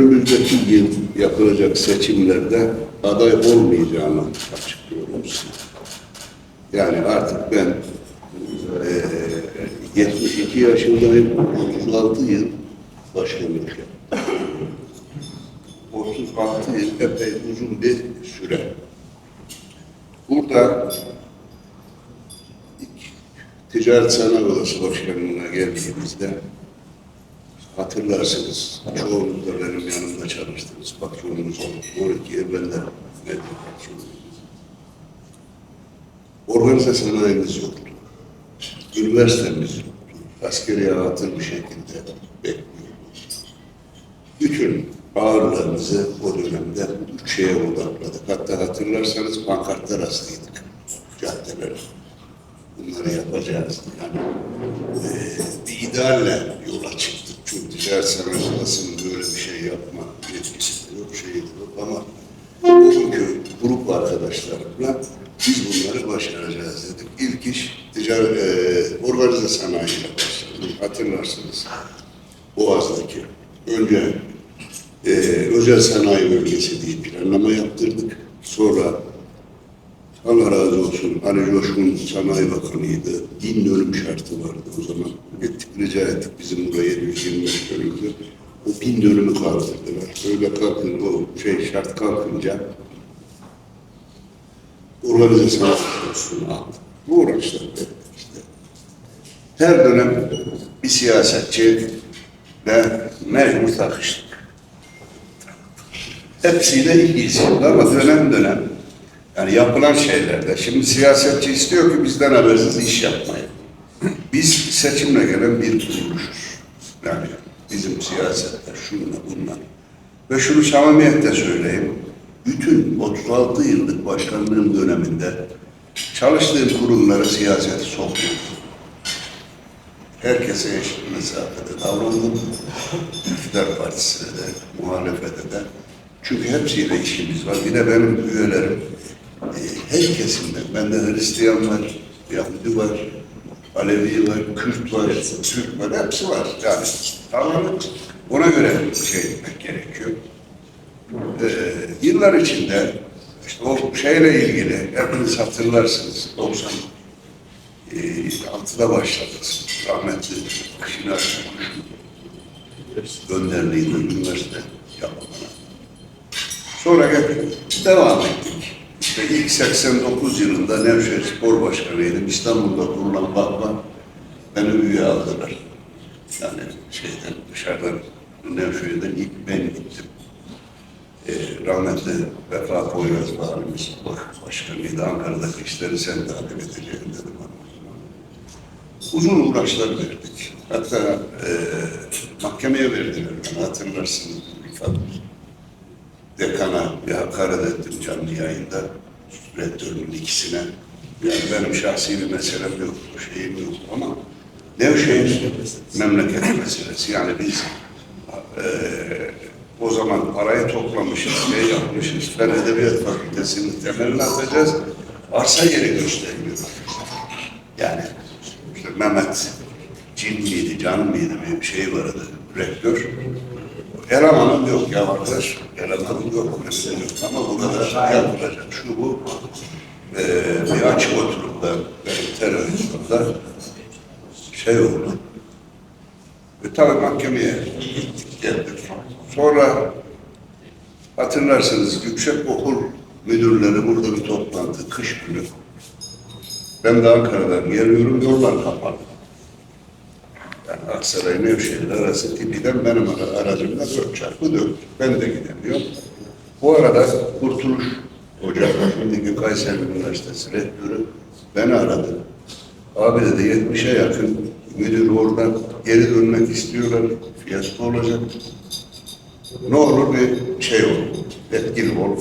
önümüzdeki yıl yapılacak seçimlerde aday olmayacağını açıklıyorum size. Yani artık ben eee 72 yaşındayım, 36 yıl başkanlık yaptım. 36 yıl epey uzun bir süre. Burada ilk Ticaret Sanayi Odası Başkanlığı'na geldiğimizde hatırlarsınız, çoğunuz da benim yanımda çalıştınız. Patronumuz oldu. 12 yıl ben de medya patronuyum. Organize sanayimiz yoktu. Üniversitemiz yoktu. Askeri atıl bir şekilde bekliyoruz. Bütün ağırlığımızı o dönemde üç şeye odakladık. Hatta hatırlarsanız pankartlar astıydık caddeler. Bunları yapacağız. Yani eee, bir idealle yola çıktık. Sanayi odasının böyle bir şey yapma yetkisi de yok, şeyi de yok ama bugünkü grup arkadaşlarımla biz bunları başaracağız dedik. İlk iş ticaret, eee organize sanayiyle başladık. Hatırlarsınız. Boğaz'daki önce eee, özel sanayi bölgesi diye planlama yaptırdık. Sonra Allah razı olsun Ali Coşkun Sanayi Bakanı'ydı. Din dönüm şartı vardı o zaman. Gittik rica ettik bizim buraya 725 dönümdü. O bin dönümü kaldırdılar. Öyle kalkın o şey şart kalkınca organize sanayi konusunu aldı. Bu uğraşlar işte. Her dönem bir siyasetçi ve mecbur takıştık. Hepsiyle ilgisi ama dönem dönem yani yapılan şeylerde. Şimdi siyasetçi istiyor ki bizden habersiz iş yapmayın. Biz seçimle gelen bir kuruluşuz. Yani bizim siyasette şununla bununla. Ve şunu samimiyetle söyleyeyim. Bütün 36 yıllık başkanlığım döneminde çalıştığım kurumlara siyaseti sokmuyorum. Herkese eşit mesafede davrandım. İktidar partisine de, muhalefete de. Çünkü hepsiyle işimiz var. Bir de benim üyelerim her kesimden. Bende Hristiyan var, Yahudi var, Alevi var, Kürt var, Türk var, hepsi var. Yani tamamen ona göre şey etmek gerekiyor. Ee, yıllar içinde işte o şeyle ilgili hepiniz hatırlarsınız. 90 e, altıda başladık. Rahmetli Şinar Gönderliğinde üniversite yapımına. Sonra hep devam ettik. İşte ilk 89 yılında Nevşehir Spor Başkanıydım. İstanbul'da kurulan bakma beni üye aldılar. Yani şeyden dışarıdan Nevşehir'den ilk ben gittim. Ee, rahmetli Vefa Poyraz Valimiz Başkanıydı. Ankara'daki işleri sen takip edeceğim dedim. Uzun uğraşlar verdik. Hatta e, mahkemeye verdiler beni hatırlarsınız. Tabii dekana bir hakaret ettim canlı yayında. Rektörün ikisine. Yani benim şahsi bir meselem yok, şeyim yok ama Nevşehir memleket meselesi. Yani biz eee, o zaman parayı toplamışız, şey yapmışız, Fen Edebiyat Fakültesi'nin temelini atacağız. Arsa yeri göstermiyor. Yani işte Mehmet Cin miydi, Can mıydı bir şey vardı, rektör. Elemanım yok ya arkadaş. Elemanım yok. Yok. Ama bu kadar yapılacak. Şu bu. Ee, bir açık oturumda benim şey oldu. Ve tabii mahkemeye geldik. Sonra hatırlarsınız yüksek okul müdürleri burada bir toplantı, kış günü. Ben de Ankara'dan geliyorum, yollar kapalı. Yani Aksaray Nevşehir arası tipiden benim ara- aracımda dört çarpı dört. Ben de gidemiyorum. Bu arada Kurtuluş Hoca, şimdiki Kayseri Üniversitesi rektörü beni aradı. Abi dedi 70'e yakın müdür oradan geri dönmek istiyorlar. Fiyasko olacak. Ne olur bir şey ol, etkili ol.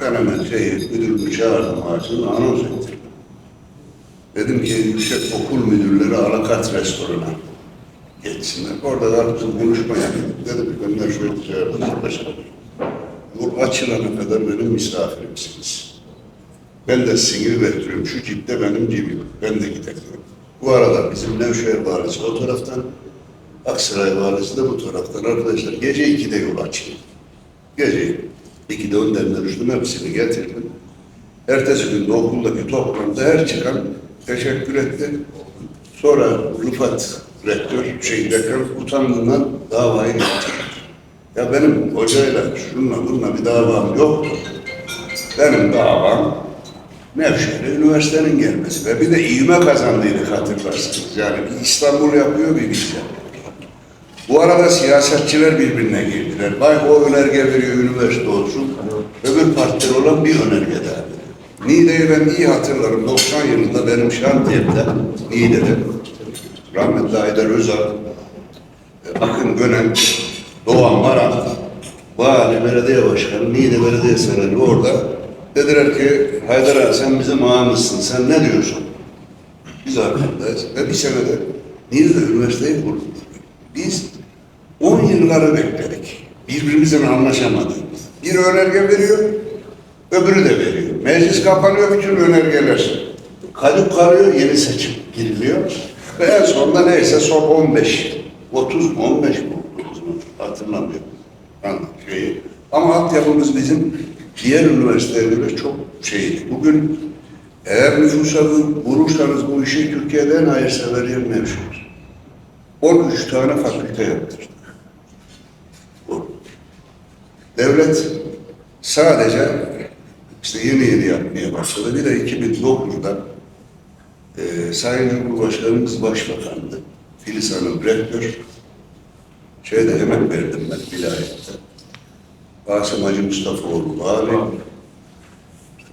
Ben hemen şeyi, müdürümü çağırdım ağacını anons ettim. Dedim ki yüksek okul müdürleri alakart restorana geçsinler. Orada da bizim konuşma yaptık. Dedim ki de şöyle çağırdım arkadaşlar. Yol açılana kadar benim misafirimsiniz. Ben de sizin gibi bekliyorum. Şu cipte benim cibim. Ben de gidemiyorum. Bu arada bizim Nevşehir valisi o taraftan, Aksaray Valisi de bu taraftan arkadaşlar. Gece 2'de yol açıldı. Gece 2'de önden düştüm hepsini getirdim. Ertesi gün de okuldaki toplantıda her çıkan teşekkür etti. Sonra Rıfat rektör, şey dekan utandığından davayı getirdi. Ya benim hocayla şununla bununla bir davam yoktu. Benim davam Nevşehir'e üniversitenin gelmesi ve bir de ivme kazandığını hatırlarsınız. Yani bir İstanbul yapıyor, bir biz. Bu arada siyasetçiler birbirine girdiler. Bay o önerge veriyor üniversite olsun. Öbür partiler olan bir önerge daha veriyor. Niğde'yi ben iyi hatırlarım. 90 yılında benim şantiyemde Niğde'de rahmetli Haydar Özal, e, Akın Gönen, Doğan Baran, Vali Belediye Başkanı, Niğde Belediye Sarayı orada dediler ki Haydar abi sen bizim ağamızsın, sen ne diyorsun? Biz arkadayız ve bir senede Niğde'de üniversiteyi kurduk. Biz 10 yılları bekledik. Birbirimizle anlaşamadığımız. Bir önerge veriyor, öbürü de veriyor. Meclis kapanıyor, bütün önergeler. Kalıp kalıyor, yeni seçim giriliyor. Ve en sonunda neyse son 15, 30 mu 15 mi oldu hatırlamıyorum. Anladım şeyi. Ama altyapımız bizim diğer üniversitelere göre çok şeydi. Bugün eğer nüfusa vurursanız bu işi Türkiye'de en hayırsever yer Nevşehir. 13 tane fakülte yaptırdık. Devlet sadece işte yeni yeni yapmaya başladı. Bir de 2009'da e, Sayın Cumhurbaşkanımız Başbakandı. Filiz Hanım rektör. Şeyde emek verdim ben vilayette. Asım Hacı Mustafaoğlu vali.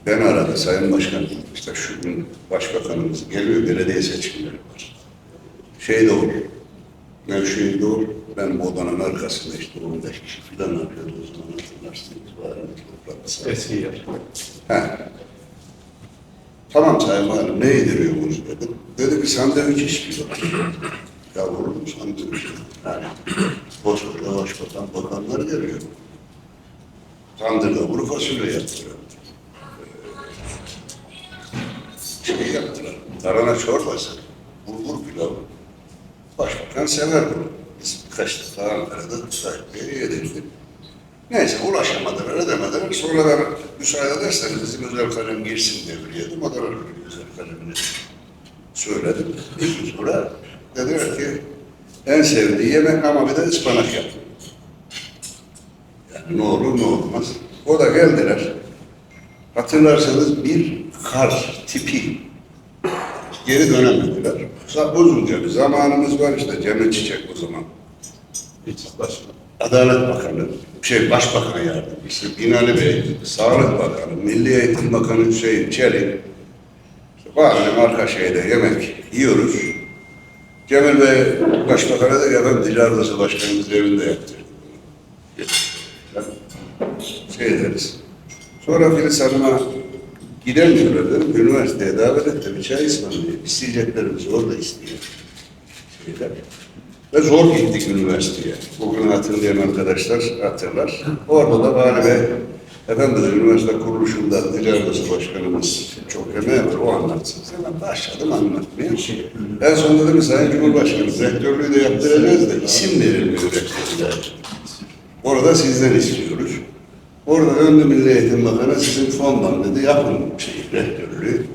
Ben aradı Sayın Başkanım. İşte şu gün Başbakanımız geliyor, belediye seçimleri var. Şey de olur. Nevşehir'de olur. Benim odanın arkasında işte 15 kişi falan yapıyordu o zaman hatırlarsınız. Eski yer. He. Tamam Sayın Valim, ne yediriyorsunuz dedim. Dedi ki sandviç istiyor. ya olur mu sandviç? Yani koskoca başbakan bakanlar geliyor. Tandırda kuru fasulye yaptırıyor. Ee, Şey yaptılar, tarhana çorbası, bulgur pilavı. Başbakan sever bunu. Biz birkaç defa Ankara'da Tayyip'e yedirdik. Neyse ulaşamadılar, edemediler. Ben müsaade ederseniz bizim özel kalem girsin devreye. Modern özel kalemini söyledim. Bir gün sonra dediler ki en sevdiği yemek ama bir de ıspanak yap. Yani ne olur ne olmaz. O da geldiler. Hatırlarsanız bir kar tipi geri dönemediler. Uzunca bir zamanımız var işte Cemil Çiçek o zaman. Adalet Bakanı, şey Başbakan Yardımcısı, Binali Bey, Sağlık Bakanı, Milli Eğitim Bakanı Hüseyin Çelik, işte arka şeyde yemek yiyoruz. Cemil Bey Başbakan'a da efendim Dilar Odası Başkanımız evinde yaptırdı. Şey deriz. Sonra Filiz Hanım'a gidemiyorlar dedim. Üniversiteye davet etti. Bir çay ısmarlayayım. İsteyeceklerimizi orada isteyelim. Şeyler. Ve zor gittik üniversiteye. Bugün hatırlayan arkadaşlar hatırlar. Orada da Vali Bey, efendim dedi, üniversite kuruluşunda Ticaret Başkanımız çok emeği var, o anlatsın. Hemen başladım anlatmaya. En son dedim Sayın Cumhurbaşkanı, rektörlüğü de yaptıracağız da isim verilmiyor rektörlüğe. Orada sizden istiyoruz. Orada döndü Milli Eğitim Bakanı sizin fondan dedi, yapın şey, rektörlüğü.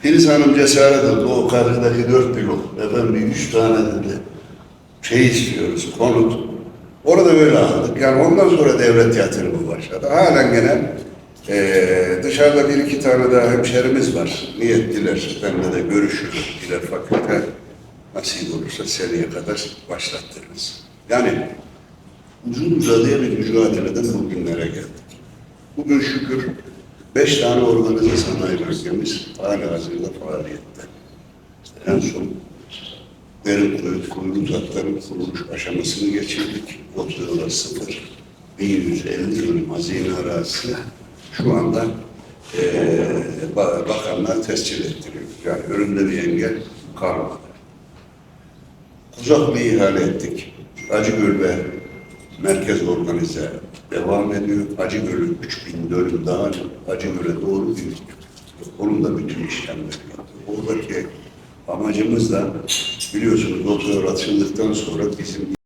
Filiz Hanım cesaret etti, o karşıdaki dört blok, efendim üç tane dedi, şey istiyoruz, konut. Orada böyle aldık. Yani ondan sonra devlet yatırımı başladı. Halen gene eee, dışarıda bir iki tane daha hemşerimiz var. Niyetliler. Benimle de görüşürüz. Diler fakülte nasip olursa seneye kadar başlattırırız. Yani uzun uzadıya bir mücadeleden bugünlere geldik. Bugün şükür beş tane organize sanayi bölgemiz hala hazırda faaliyette. En son Derin kuyut kuyruğu zatların kuruluş aşamasını geçirdik. Oturuyorlar sıfır. 1150 dönüm hazine arazisi şu anda ba- bakanlar tescil ettiriyor. Yani önünde bir engel kalmadı. Kuzaklı ihale ettik. Acıgöl ve merkez organize devam ediyor. Acıgöl'ün 3000 dönüm daha Acıgöl'e doğru bir onun da bütün işlemleri yaptı. Oradaki amacımız da Biliyorsunuz otoyol açıldıktan sonra bizim